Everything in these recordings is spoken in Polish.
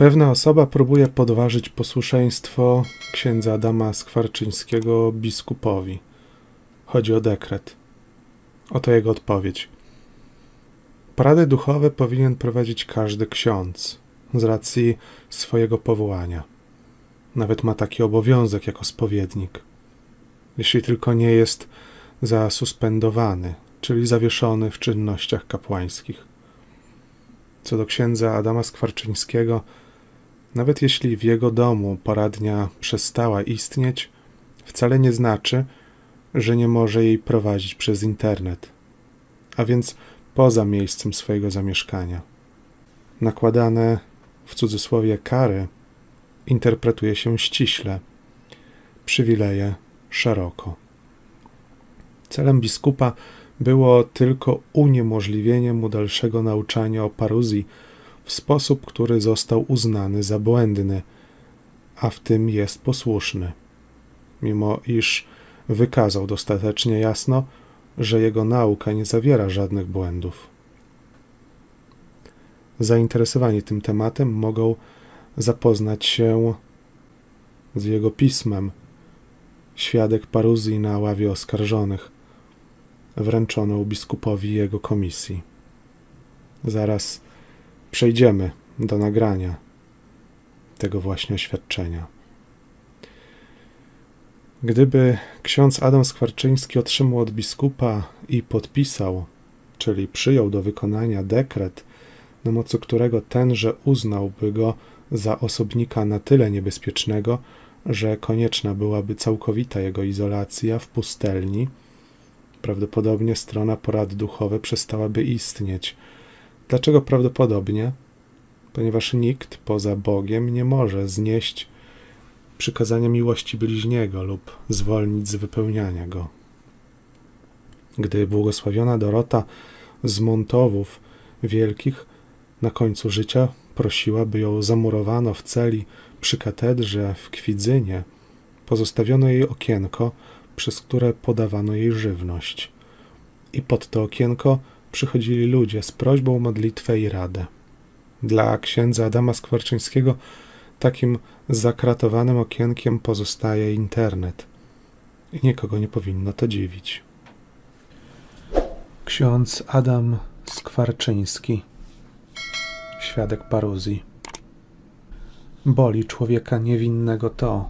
Pewna osoba próbuje podważyć posłuszeństwo księdza Adama Skwarczyńskiego biskupowi. Chodzi o dekret. Oto jego odpowiedź. Porady duchowe powinien prowadzić każdy ksiądz z racji swojego powołania. Nawet ma taki obowiązek jako spowiednik. Jeśli tylko nie jest zasuspendowany, czyli zawieszony w czynnościach kapłańskich. Co do księdza Adama Skwarczyńskiego, nawet jeśli w jego domu poradnia przestała istnieć, wcale nie znaczy, że nie może jej prowadzić przez internet, a więc poza miejscem swojego zamieszkania. Nakładane w cudzysłowie kary interpretuje się ściśle, przywileje szeroko. Celem biskupa było tylko uniemożliwienie mu dalszego nauczania o paruzji w sposób, który został uznany za błędny, a w tym jest posłuszny, mimo iż wykazał dostatecznie jasno, że jego nauka nie zawiera żadnych błędów. Zainteresowani tym tematem mogą zapoznać się z jego pismem Świadek paruzji na ławie oskarżonych, wręczoną biskupowi jego komisji. Zaraz przejdziemy do nagrania tego właśnie oświadczenia. Gdyby ksiądz Adam Skwarczyński otrzymał od biskupa i podpisał, czyli przyjął do wykonania dekret, na mocy którego tenże uznałby go za osobnika na tyle niebezpiecznego, że konieczna byłaby całkowita jego izolacja w pustelni, prawdopodobnie strona porad duchowe przestałaby istnieć. Dlaczego prawdopodobnie? Ponieważ nikt poza Bogiem nie może znieść przykazania miłości bliźniego lub zwolnić z wypełniania go. Gdy błogosławiona Dorota z Montowów Wielkich na końcu życia prosiła, by ją zamurowano w celi przy katedrze w Kwidzynie, pozostawiono jej okienko, przez które podawano jej żywność. I pod to okienko przychodzili ludzie z prośbą o modlitwę i radę. Dla księdza Adama Skwarczyńskiego takim zakratowanym okienkiem pozostaje internet. I nikogo nie powinno to dziwić. Ksiądz Adam Skwarczyński, świadek paruzji. Boli człowieka niewinnego to,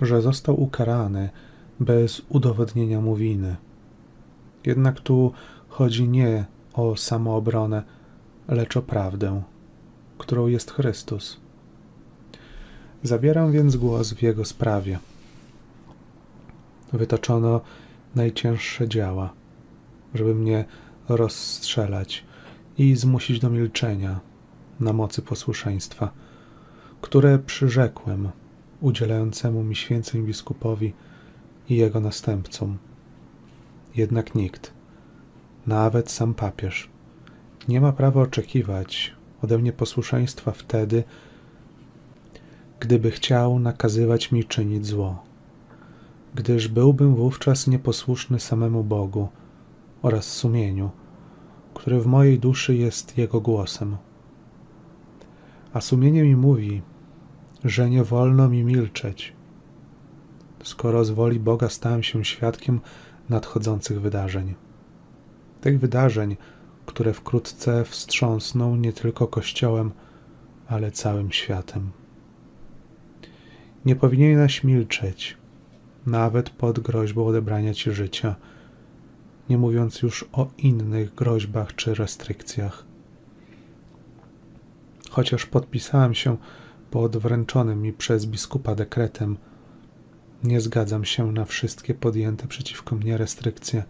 że został ukarany bez udowodnienia mu winy. Jednak tu chodzi nie o samoobronę, lecz o prawdę, którą jest Chrystus. Zabieram więc głos w jego sprawie. Wytoczono najcięższe działa, żeby mnie rozstrzelać i zmusić do milczenia na mocy posłuszeństwa, które przyrzekłem udzielającemu mi święceń biskupowi i jego następcom. Jednak nikt, nawet sam papież, nie ma prawa oczekiwać ode mnie posłuszeństwa wtedy, gdyby chciał nakazywać mi czynić zło, gdyż byłbym wówczas nieposłuszny samemu Bogu oraz sumieniu, który w mojej duszy jest Jego głosem. A sumienie mi mówi, że nie wolno mi milczeć, skoro z woli Boga stałem się świadkiem nadchodzących wydarzeń. Tych wydarzeń, które wkrótce wstrząsną nie tylko Kościołem, ale całym światem. Nie powinieneś milczeć, nawet pod groźbą odebrania ci życia, nie mówiąc już o innych groźbach czy restrykcjach. Chociaż podpisałem się pod wręczonym mi przez biskupa dekretem, nie zgadzam się na wszystkie podjęte przeciwko mnie restrykcje.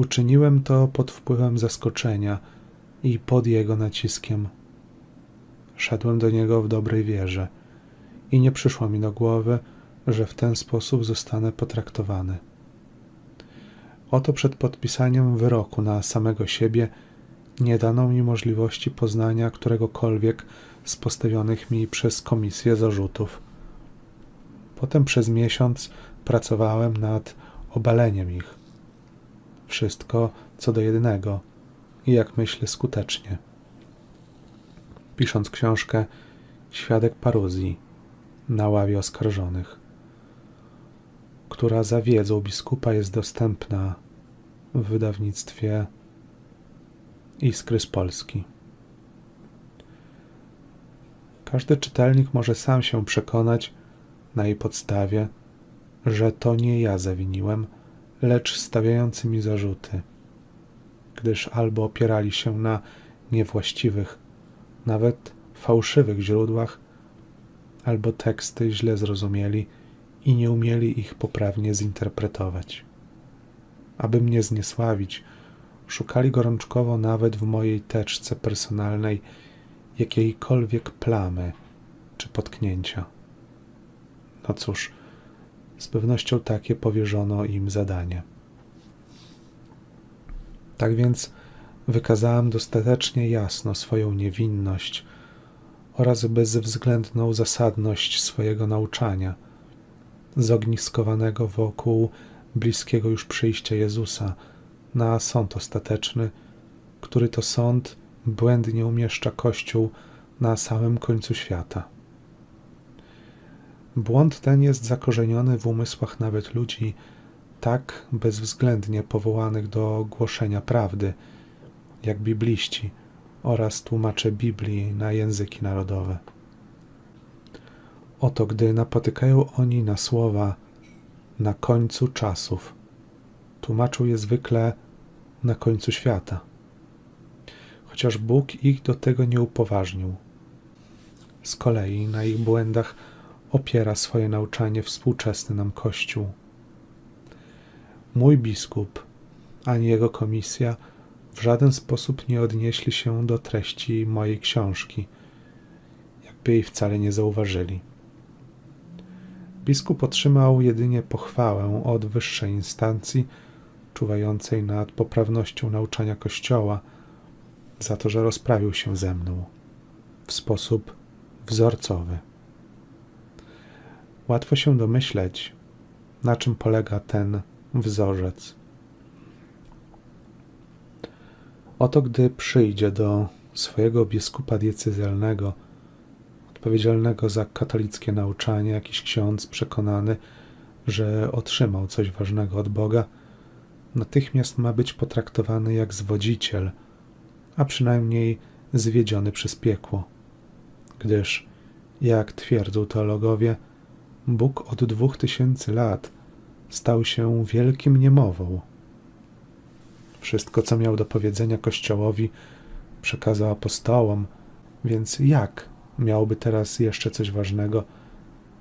Uczyniłem to pod wpływem zaskoczenia i pod jego naciskiem. Szedłem do niego w dobrej wierze i nie przyszło mi do głowy, że w ten sposób zostanę potraktowany. Oto przed podpisaniem wyroku na samego siebie nie dano mi możliwości poznania któregokolwiek z postawionych mi przez komisję zarzutów. Potem przez miesiąc pracowałem nad obaleniem ich. Wszystko co do jednego i jak myślę skutecznie. Pisząc książkę, świadek paruzji na ławie oskarżonych, która za wiedzą biskupa jest dostępna w wydawnictwie Iskry z Polski. Każdy czytelnik może sam się przekonać na jej podstawie, że to nie ja zawiniłem, lecz stawiający mi zarzuty, gdyż albo opierali się na niewłaściwych, nawet fałszywych źródłach, albo teksty źle zrozumieli i nie umieli ich poprawnie zinterpretować. Aby mnie zniesławić, szukali gorączkowo nawet w mojej teczce personalnej jakiejkolwiek plamy czy potknięcia. No cóż, z pewnością takie powierzono im zadanie. Tak więc wykazałem dostatecznie jasno swoją niewinność oraz bezwzględną zasadność swojego nauczania, zogniskowanego wokół bliskiego już przyjścia Jezusa na sąd ostateczny, który to sąd błędnie umieszcza Kościół na samym końcu świata. Błąd ten jest zakorzeniony w umysłach nawet ludzi tak bezwzględnie powołanych do głoszenia prawdy, jak bibliści oraz tłumacze Biblii na języki narodowe. Oto gdy napotykają oni na słowa na końcu czasów, tłumaczą je zwykle na końcu świata, chociaż Bóg ich do tego nie upoważnił. Z kolei na ich błędach opiera swoje nauczanie współczesny nam Kościół. Mój biskup ani jego komisja w żaden sposób nie odnieśli się do treści mojej książki, jakby jej wcale nie zauważyli. Biskup otrzymał jedynie pochwałę od wyższej instancji, czuwającej nad poprawnością nauczania Kościoła, za to, że rozprawił się ze mną w sposób wzorcowy. Łatwo się domyśleć, na czym polega ten wzorzec. Oto gdy przyjdzie do swojego biskupa diecezjalnego, odpowiedzialnego za katolickie nauczanie, jakiś ksiądz przekonany, że otrzymał coś ważnego od Boga, natychmiast ma być potraktowany jak zwodziciel, a przynajmniej zwiedziony przez piekło. Gdyż, jak twierdzą teologowie, Bóg od dwóch tysięcy lat stał się wielkim niemową. Wszystko, co miał do powiedzenia Kościołowi, przekazał apostołom, więc jak miałby teraz jeszcze coś ważnego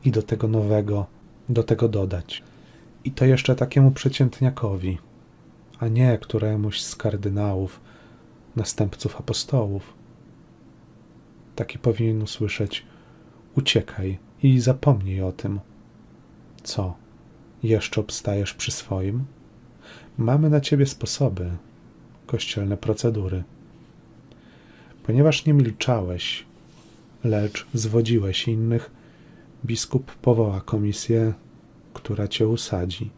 i do tego nowego, do tego dodać? I to jeszcze takiemu przeciętniakowi, a nie któremuś z kardynałów, następców apostołów. Taki powinien usłyszeć: Uciekaj i zapomnij o tym. Co? Jeszcze obstajesz przy swoim? Mamy na ciebie sposoby, kościelne procedury. Ponieważ nie milczałeś, lecz zwodziłeś innych, biskup powoła komisję, która cię usadzi.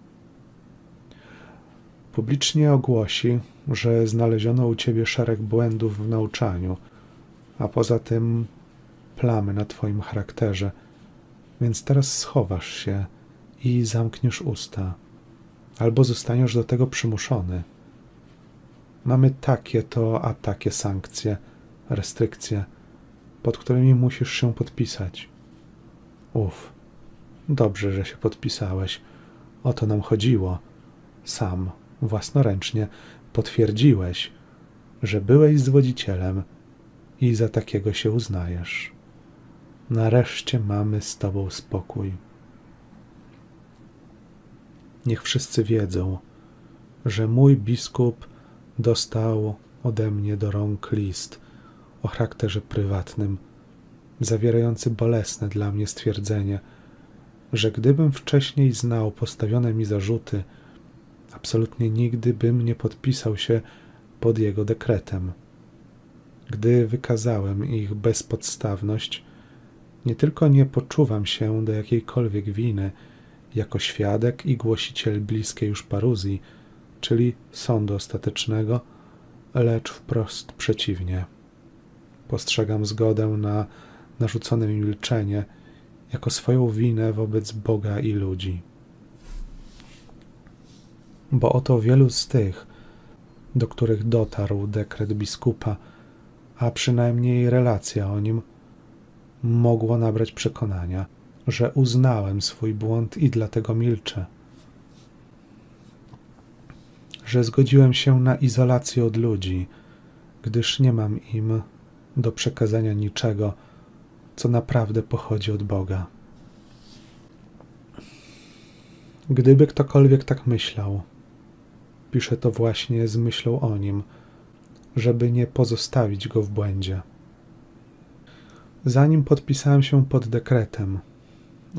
Publicznie ogłosi, że znaleziono u ciebie szereg błędów w nauczaniu, a poza tym plamy na twoim charakterze, więc teraz schowasz się i zamkniesz usta, albo zostaniesz do tego przymuszony. Mamy takie to, a takie sankcje, restrykcje, pod którymi musisz się podpisać. Uf, dobrze, że się podpisałeś. O to nam chodziło. Sam, własnoręcznie potwierdziłeś, że byłeś zwodzicielem i za takiego się uznajesz. Nareszcie mamy z Tobą spokój. Niech wszyscy wiedzą, że mój biskup dostał ode mnie do rąk list o charakterze prywatnym, zawierający bolesne dla mnie stwierdzenie, że gdybym wcześniej znał postawione mi zarzuty, absolutnie nigdy bym nie podpisał się pod jego dekretem. Gdy wykazałem ich bezpodstawność, nie tylko nie poczuwam się do jakiejkolwiek winy jako świadek i głosiciel bliskiej już paruzji, czyli sądu ostatecznego, lecz wprost przeciwnie. Postrzegam zgodę na narzucone mi milczenie jako swoją winę wobec Boga i ludzi. Bo oto wielu z tych, do których dotarł dekret biskupa, a przynajmniej relacja o nim, mogło nabrać przekonania, że uznałem swój błąd i dlatego milczę. Że zgodziłem się na izolację od ludzi, gdyż nie mam im do przekazania niczego, co naprawdę pochodzi od Boga. Gdyby ktokolwiek tak myślał, piszę to właśnie z myślą o nim, żeby nie pozostawić go w błędzie. Zanim podpisałem się pod dekretem,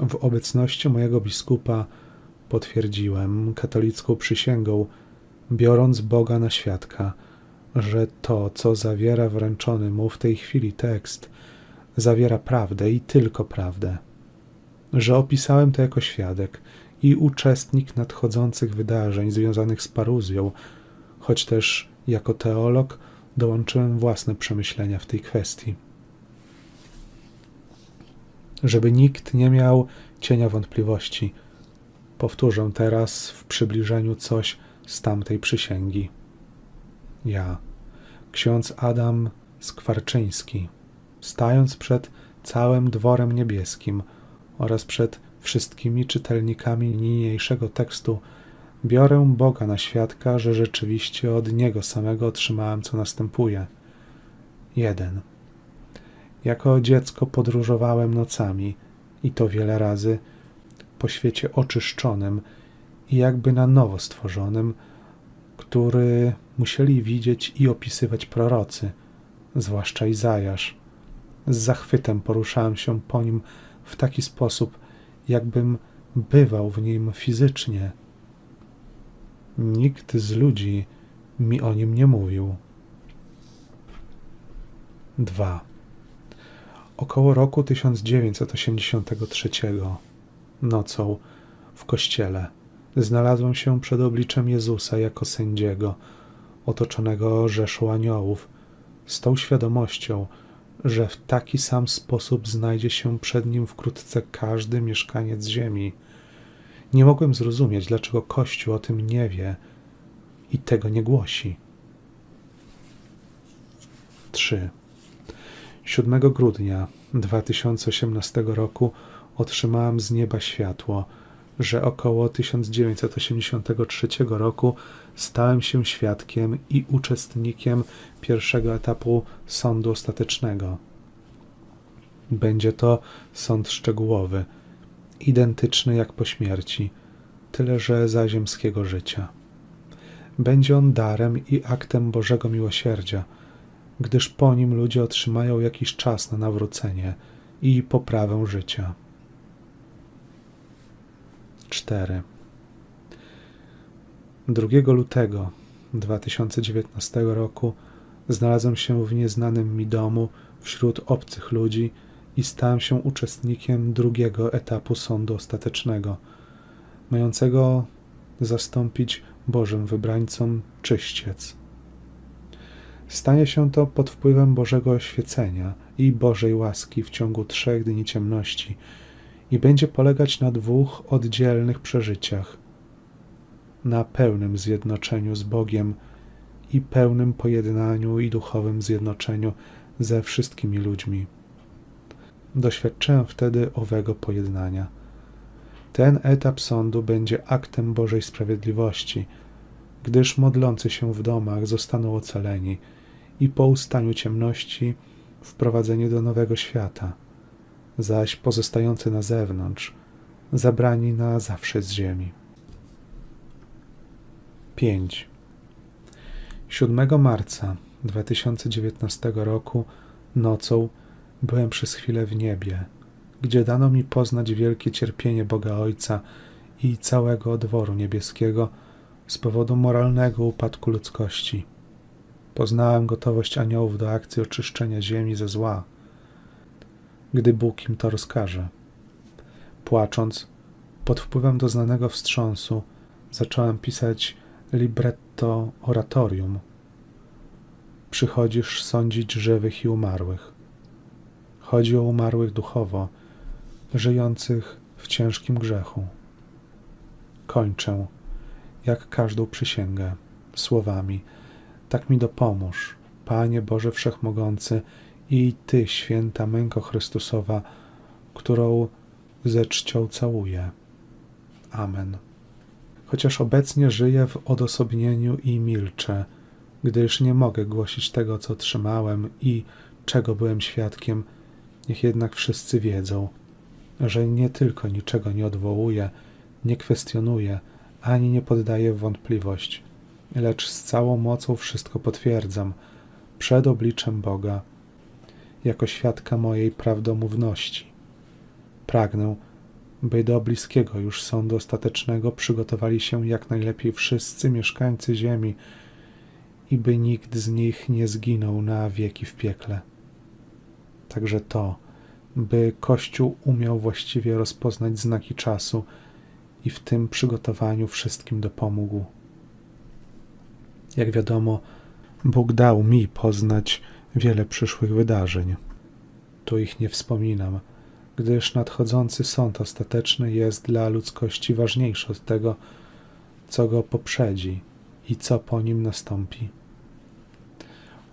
w obecności mojego biskupa potwierdziłem katolicką przysięgą, biorąc Boga na świadka, że to, co zawiera wręczony mu w tej chwili tekst, zawiera prawdę i tylko prawdę. Że opisałem to jako świadek i uczestnik nadchodzących wydarzeń związanych z paruzją, choć też jako teolog dołączyłem własne przemyślenia w tej kwestii. Żeby nikt nie miał cienia wątpliwości, powtórzę teraz w przybliżeniu coś z tamtej przysięgi. Ja, ksiądz Adam Skwarczyński, stając przed całym dworem niebieskim oraz przed wszystkimi czytelnikami niniejszego tekstu, biorę Boga na świadka, że rzeczywiście od Niego samego otrzymałem, co następuje. 1. Jako dziecko podróżowałem nocami i to wiele razy po świecie oczyszczonym i jakby na nowo stworzonym, który musieli widzieć i opisywać prorocy, zwłaszcza Izajasz. Z zachwytem poruszałem się po nim w taki sposób, jakbym bywał w nim fizycznie. Nikt z ludzi mi o nim nie mówił. 2. Około roku 1983 nocą w kościele znalazłem się przed obliczem Jezusa jako sędziego, otoczonego rzeszą aniołów, z tą świadomością, że w taki sam sposób znajdzie się przed nim wkrótce każdy mieszkaniec ziemi. Nie mogłem zrozumieć, dlaczego Kościół o tym nie wie i tego nie głosi. 3. 7 grudnia 2018 roku otrzymałem z nieba światło, że około 1983 roku stałem się świadkiem i uczestnikiem pierwszego etapu sądu ostatecznego. Będzie to sąd szczegółowy, identyczny jak po śmierci, tyle że za ziemskiego życia. Będzie on darem i aktem Bożego miłosierdzia, gdyż po nim ludzie otrzymają jakiś czas na nawrócenie i poprawę życia. 4. 2 lutego 2019 roku znalazłem się w nieznanym mi domu wśród obcych ludzi i stałem się uczestnikiem drugiego etapu sądu ostatecznego, mającego zastąpić Bożym wybrańcom czyściec. Stanie się to pod wpływem Bożego oświecenia i Bożej łaski w ciągu trzech dni ciemności i będzie polegać na dwóch oddzielnych przeżyciach na pełnym zjednoczeniu z Bogiem i pełnym pojednaniu i duchowym zjednoczeniu ze wszystkimi ludźmi. Doświadczyłem wtedy owego pojednania. Ten etap sądu będzie aktem Bożej sprawiedliwości, gdyż modlący się w domach zostaną ocaleni i po ustaniu ciemności wprowadzeni do nowego świata, zaś pozostający na zewnątrz zabrani na zawsze z ziemi. 5. 7 marca 2019 roku nocą byłem przez chwilę w niebie, gdzie dano mi poznać wielkie cierpienie Boga Ojca i całego dworu niebieskiego z powodu moralnego upadku ludzkości. Poznałem gotowość aniołów do akcji oczyszczenia ziemi ze zła, gdy Bóg im to rozkaże. Płacząc, pod wpływem doznanego wstrząsu, zacząłem pisać libretto oratorium. Przychodzisz sądzić żywych i umarłych. Chodzi o umarłych duchowo, żyjących w ciężkim grzechu. Kończę, jak każdą przysięgę, słowami: Tak mi dopomóż, Panie Boże Wszechmogący i Ty, święta męko Chrystusowa, którą ze czcią całuję. Amen. Chociaż obecnie żyję w odosobnieniu i milczę, gdyż nie mogę głosić tego, co trzymałem i czego byłem świadkiem, niech jednak wszyscy wiedzą, że nie tylko niczego nie odwołuję, nie kwestionuję, ani nie poddaję w wątpliwość, lecz z całą mocą wszystko potwierdzam przed obliczem Boga, jako świadka mojej prawdomówności. Pragnę, by do bliskiego już sądu ostatecznego przygotowali się jak najlepiej wszyscy mieszkańcy ziemi i by nikt z nich nie zginął na wieki w piekle. Także to, by Kościół umiał właściwie rozpoznać znaki czasu i w tym przygotowaniu wszystkim dopomógł. Jak wiadomo, Bóg dał mi poznać wiele przyszłych wydarzeń. Tu ich nie wspominam, gdyż nadchodzący sąd ostateczny jest dla ludzkości ważniejszy od tego, co go poprzedzi i co po nim nastąpi.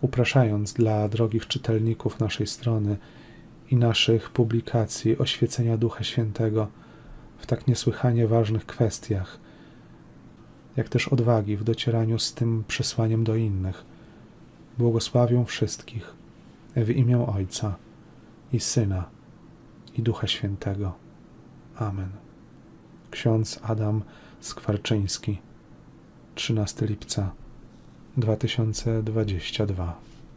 Upraszając dla drogich czytelników naszej strony i naszych publikacji oświecenia Ducha Świętego w tak niesłychanie ważnych kwestiach, jak też odwagi w docieraniu z tym przesłaniem do innych, błogosławią wszystkich w imię Ojca i Syna i Ducha Świętego. Amen. Ksiądz Adam Skwarczyński, 13 lipca 2022